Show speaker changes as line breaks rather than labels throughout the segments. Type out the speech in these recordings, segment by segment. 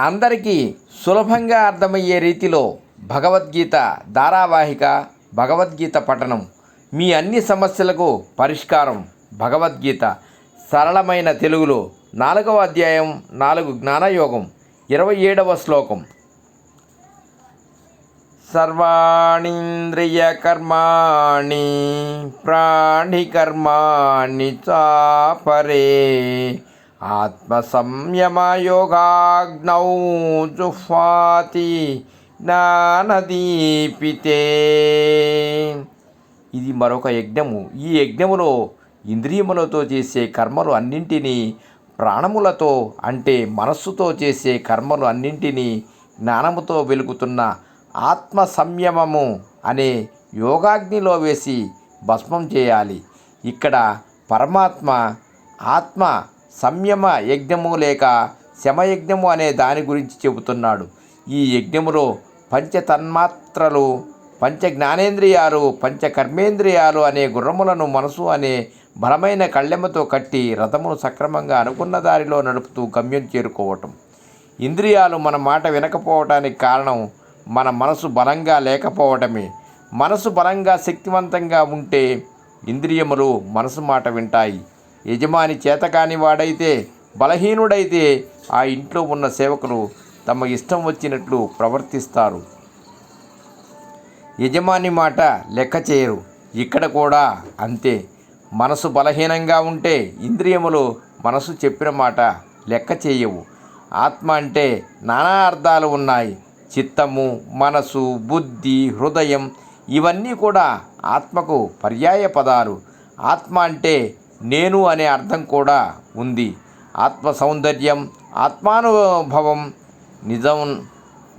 అందరికీ సులభంగా అర్థమయ్యే రీతిలో భగవద్గీత ధారావాహిక భగవద్గీత పఠనం. మీ అన్ని సమస్యలకు పరిష్కారం భగవద్గీత. సరళమైన తెలుగులో నాలుగవ అధ్యాయం నాలుగు జ్ఞానయోగం ఇరవై ఏడవ శ్లోకం. సర్వాణీంద్రియకర్మాణి ప్రాణికర్మాణి చాపరే. ఆత్మసంయమయోగాగ్నౌ జుహ్వాతి జ్ఞానదీపితే. ఇది మరొక యజ్ఞము. ఈ యజ్ఞములో ఇంద్రియములతో చేసే కర్మలు అన్నింటినీ ప్రాణములతో అంటే మనస్సుతో చేసే కర్మలు అన్నింటినీ జ్ఞానముతో వెలుగుతున్న ఆత్మ సంయమము అనే యోగాగ్నిలో వేసి భస్మం చేయాలి. ఇక్కడ పరమాత్మ ఆత్మ సంయమ యజ్ఞము లేక శమయజ్ఞము అనే దాని గురించి చెబుతున్నాడు. ఈ యజ్ఞములో పంచ తన్మాత్రలు పంచ జ్ఞానేంద్రియాలు పంచ కర్మేంద్రియాలు అనే గుర్రములను మనసు అనే బలమైన కళ్ళెమ్మతో కట్టి రథమును సక్రమంగా అనుకున్న దారిలో నడుపుతూ గమ్యం చేరుకోవటం. ఇంద్రియాలు మన మాట వినకపోవటానికి కారణం మన మనసు బలంగా లేకపోవటమే. మనసు బలంగా శక్తివంతంగా ఉంటే ఇంద్రియములు మనసు మాట వింటాయి. యజమాని చేతకాని వాడైతే బలహీనుడైతే ఆ ఇంట్లో ఉన్న సేవకులు తమ ఇష్టం వచ్చినట్లు ప్రవర్తిస్తారు. యజమాని మాట లెక్క చేయరు. ఇక్కడ కూడా అంతే. మనసు బలహీనంగా ఉంటే ఇంద్రియములు మనసు చెప్పిన మాట లెక్క చేయవు. ఆత్మ అంటే నానా అర్థాలు ఉన్నాయి. చిత్తము మనసు బుద్ధి హృదయం ఇవన్నీ కూడా ఆత్మకు పర్యాయ పదాలు. ఆత్మ అంటే నేను అనే అర్థం కూడా ఉంది. ఆత్మ సౌందర్యం ఆత్మానుభవం నిజం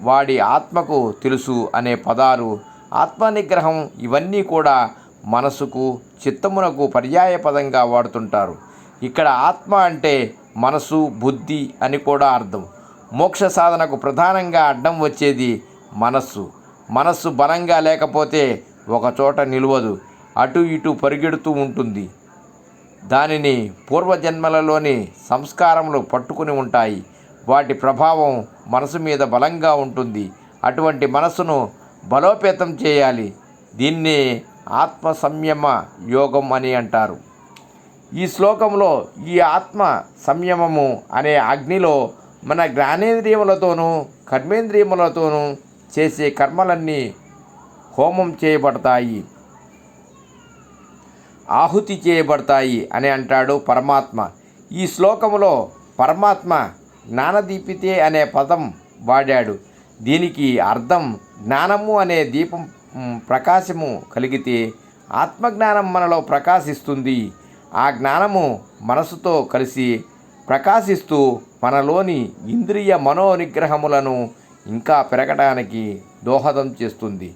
వాడి ఆత్మకు తెలుసు అనే పదాలు ఆత్మనిగ్రహం ఇవన్నీ కూడా మనసుకు చిత్తమునకు పర్యాయపదంగా వాడుతుంటారు. ఇక్కడ ఆత్మ అంటే మనసు బుద్ధి అని కూడా అర్థం. మోక్ష సాధనకు ప్రధానంగా అడ్డం వచ్చేది మనస్సు. మనస్సు బలంగా లేకపోతే ఒక చోట నిలవదు. అటు ఇటు పరిగెడుతూ ఉంటుంది. దానిని పూర్వజన్మలలోని సంస్కారములు పట్టుకుని ఉంటాయి. వాటి ప్రభావం మనసు మీద బలంగా ఉంటుంది. అటువంటి మనసును బలోపేతం చేయాలి. దీన్ని ఆత్మ సంయమ యోగం అని అంటారు. ఈ శ్లోకంలో ఈ ఆత్మ సంయమము అనే అగ్నిలో మన జ్ఞానేంద్రియములతోనూ కర్మేంద్రియములతోనూ చేసే కర్మలన్నీ హోమం చేయబడతాయి. ఆహుతి చేయబడతాయి అని అంటాడు పరమాత్మ. ఈ శ్లోకములో పరమాత్మ జ్ఞానదీపితే అనే పదం వాడాడు. దీనికి అర్థం జ్ఞానము అనే దీపం ప్రకాశము కలిగితే ఆత్మజ్ఞానం మనలో ప్రకాశిస్తుంది. ఆ జ్ఞానము మనసుతో కలిసి ప్రకాశిస్తూ మనలోని ఇంద్రియ మనోనిగ్రహములను ఇంకా పెరగడానికి దోహదం చేస్తుంది.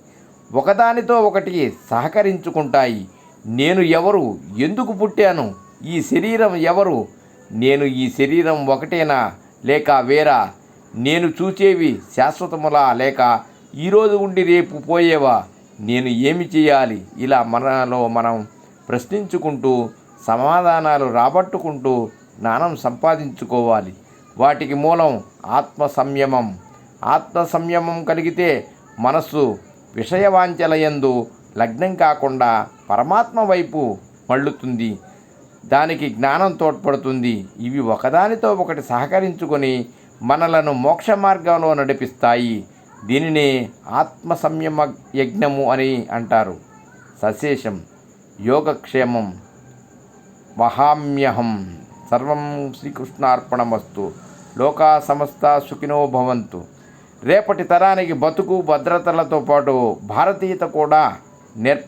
ఒకదానితో ఒకటి సహకరించుకుంటాయి. నేను ఎవరు? ఎందుకు పుట్టాను? ఈ శరీరం ఎవరు? నేను ఈ శరీరం ఒకటేనా? లేక వేరా? నేను చూసేవి శాశ్వతములా? లేక ఈరోజు ఉండి రేపు పోయేవా? నేను ఏమి చేయాలి? ఇలా మనలో మనం ప్రశ్నించుకుంటూ సమాధానాలు రాబట్టుకుంటూ జ్ఞానం సంపాదించుకోవాలి. వాటికి మూలం ఆత్మ సంయమం ఆత్మ సంయమం కలిగితే మనస్సు విషయవాంఛలయందు లగ్నం కాకుండా పరమాత్మ వైపు మళ్ళుతుంది. దానికి జ్ఞానం తోడ్పడుతుంది. ఇవి ఒకదానితో ఒకటి సహకరించుకొని మనలను మోక్ష మార్గంలో నడిపిస్తాయి. దీనినే ఆత్మ సంయమ యజ్ఞము అని అంటారు. సశేషం యోగక్షేమం మహామ్యహం సర్వం శ్రీకృష్ణార్పణమస్తు లోకా సమస్త సుఖినో భవంతు. రేపటి తరానికి బతుకు భద్రతలతో పాటు భారతీయత కూడా નેટ